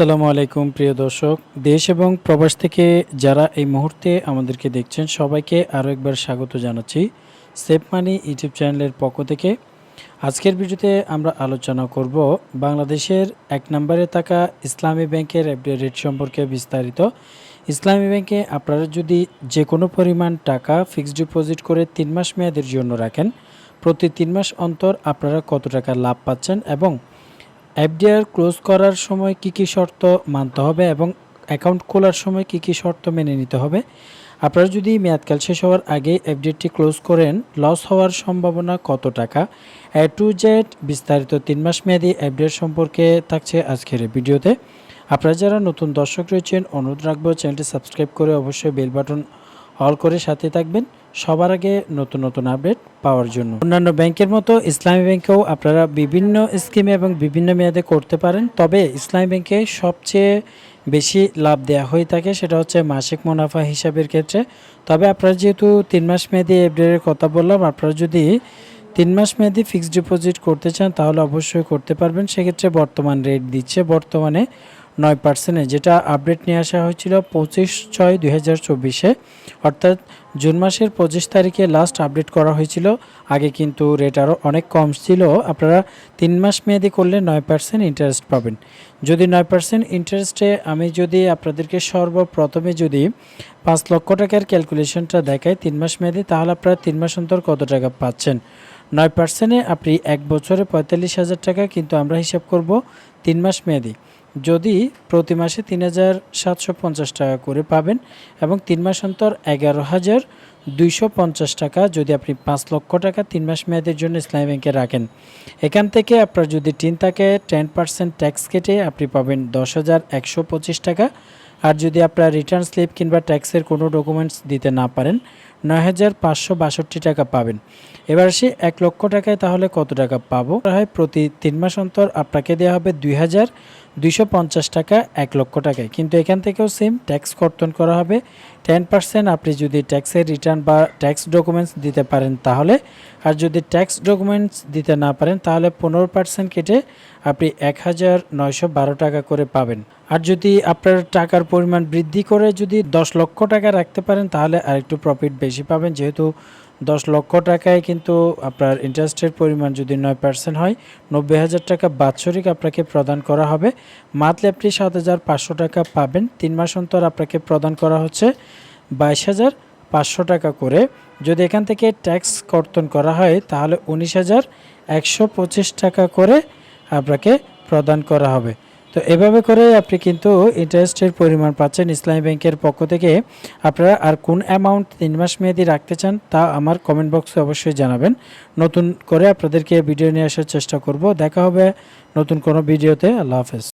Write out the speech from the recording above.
আসসালামু আলাইকুম, প্রিয় দর্শক। দেশ এবং প্রবাস থেকে যারা এই মুহূর্তে আমাদেরকে দেখছেন, সবাইকে আরও একবার স্বাগত জানাচ্ছি সেফ মানি ইউটিউব চ্যানেলের পক্ষ থেকে। আজকের ভিডিওতে আমরা আলোচনা করব বাংলাদেশের এক নম্বরে থাকা ইসলামী ব্যাংকের রেট সম্পর্কে বিস্তারিত। ইসলামী ব্যাংকে আপনারা যদি যে কোনো পরিমাণ টাকা ফিক্সড ডিপোজিট করে তিন মাস মেয়াদের জন্য রাখেন, প্রতি তিন মাস অন্তর আপনারা কত টাকা লাভ পাচ্ছেন এবং এফডিআর ক্লোজ করার সময় কি কি শর্ত মানতে হবে এবং অ্যাকাউন্ট খোলার সময় কি কি শর্ত মেনে নিতে হবে? আপনারা যদি মেয়াদকাল শেষ হওয়ার আগে এফডিআরটি ক্লোজ করেন, লস হওয়ার সম্ভাবনা কত টাকা? এ টু জেড বিস্তারিত তিন মাস মেয়াদি এফডিআর সম্পর্কে থাকছে আজকের ভিডিওতে। আপনারা যারা নতুন দর্শক রয়েছেন, অনুরোধ রাখব চ্যানেলটি সাবস্ক্রাইব করে অবশ্যই বেল বাটন অল করে সাথে থাকবেন। সবার আগে নতুন নতুন আপডেট পাওয়ার জন্য। অন্যান্য ব্যাংকের মতো ইসলামী ব্যাংকেও আপনারা বিভিন্ন স্কিমে এবং বিভিন্ন মেয়াদে করতে পারেন। তবে ইসলামী ব্যাংকে সবচেয়ে বেশি লাভ দেওয়া হয়ে থাকে সেটা হচ্ছে মাসিক মুনাফা হিসাবের ক্ষেত্রে। তবে আপনারা যেহেতু তিন মাস মেয়াদি এফডিআর কথা বললাম, আপনারা যদি তিন মাস মেয়াদি ফিক্সড ডিপোজিট করতে চান, তাহলে অবশ্যই করতে পারবেন। সেক্ষেত্রে বর্তমান রেট দিচ্ছে। বর্তমানে নয় পার্সেন্টে যেটা আপডেট নিয়ে আসা হয়েছিল পঁচিশ ছয় দুই হাজার চব্বিশে। অর্থাৎ জুন মাসের পঁচিশ তারিখে লাস্ট আপডেট করা হয়েছিল। আগে কিন্তু রেট আরও অনেক কম ছিল। আপনারা তিন মাস মেয়াদি করলে নয় পার্সেন্ট ইন্টারেস্ট পাবেন। যদি নয় পার্সেন্ট ইন্টারেস্টে আমি যদি আপনাদেরকে সর্বপ্রথমে যদি পাঁচ লক্ষ টাকার ক্যালকুলেশনটা দেখাই তিন মাস মেয়াদি, তাহলে আপনারা তিন মাস অন্তর কত টাকা পাচ্ছেন? নয় পার্সেন্টে আপনি এক বছরে পঁয়তাল্লিশ হাজার টাকা কিন্তু আমরা হিসাব করব তিন মাস মেয়াদি। যদি প্রতি মাসে তিন হাজার সাতশো পঞ্চাশ টাকা করে পাবেন এবং তিন মাস অন্তর এগারো হাজার দুইশো পঞ্চাশ টাকা যদি আপনি পাঁচ লক্ষ টাকা তিন মাস মেয়াদের জন্য ইসলামী ব্যাংকে রাখেন। এখান থেকে আপনার যদি টিন থাকে টেন পার্সেন্ট ট্যাক্স কেটে আপনি পাবেন দশ হাজার একশো পঁচিশ টাকা। আর যদি আপনার রিটার্ন স্লিপ কিংবা ট্যাক্সের কোনো ডকুমেন্টস দিতে না পারেন, নয় হাজার পাঁচশো বাষট্টি টাকা পাবেন। এবার সে এক লক্ষ টাকায় তাহলে কত টাকা পাবো? হয় প্রতি তিন মাস অন্তর আপনাকে দেওয়া হবে দুই হাজার দুইশো পঞ্চাশ টাকা, এক লক্ষ টাকায়। কিন্তু এখান থেকেও সেম ট্যাক্স কর্তন করা হবে। টেন পার্সেন্ট আপনি যদি ট্যাক্সের রিটার্ন বা ট্যাক্স ডকুমেন্টস দিতে পারেন তাহলে, আর যদি ট্যাক্স ডকুমেন্টস দিতে না পারেন তাহলে পনেরো পার্সেন্ট কেটে আপনি এক হাজার নয়শো বারো টাকা করে পাবেন। আর যদি আপনার টাকার পরিমাণ বৃদ্ধি করে যদি দশ লক্ষ টাকা রাখতে পারেন তাহলে আরেকটু প্রফিট বেশি পাবেন, যেহেতু দশ লক্ষ টাকায় কিন্তু আপনার ইন্টারেস্টের পরিমাণ যদি নয় পার্সেন্ট হয়, নব্বই হাজার টাকা বাৎসরিক আপনাকে প্রদান করা হবে। মান্থলি আপনি সাত হাজার পাঁচশো টাকা পাবেন। তিন মাস অন্তর আপনাকে প্রদান করা হচ্ছে বাইশ হাজার পাঁচশো টাকা করে। যদি এখান থেকে ট্যাক্স কর্তন করা হয়, তাহলে উনিশ হাজার একশো পঁচিশ টাকা করে আপনাকে প্রদান করা হবে। তো এভাবে করে আপনি কিন্তু ইন্টারেস্টের পরিমাণ পাচ্ছেন ইসলামী ব্যাংকের পক্ষ থেকে। আপনারা আর কোন অ্যামাউন্ট তিন মাস মেয়াদি রাখতে চান তা আমার কমেন্ট বক্সে অবশ্যই জানাবেন। নতুন করে আপনাদেরকে ভিডিও নিয়ে আসার চেষ্টা করব। দেখা হবে নতুন কোনো ভিডিওতে আল্লাহ হাফেজ।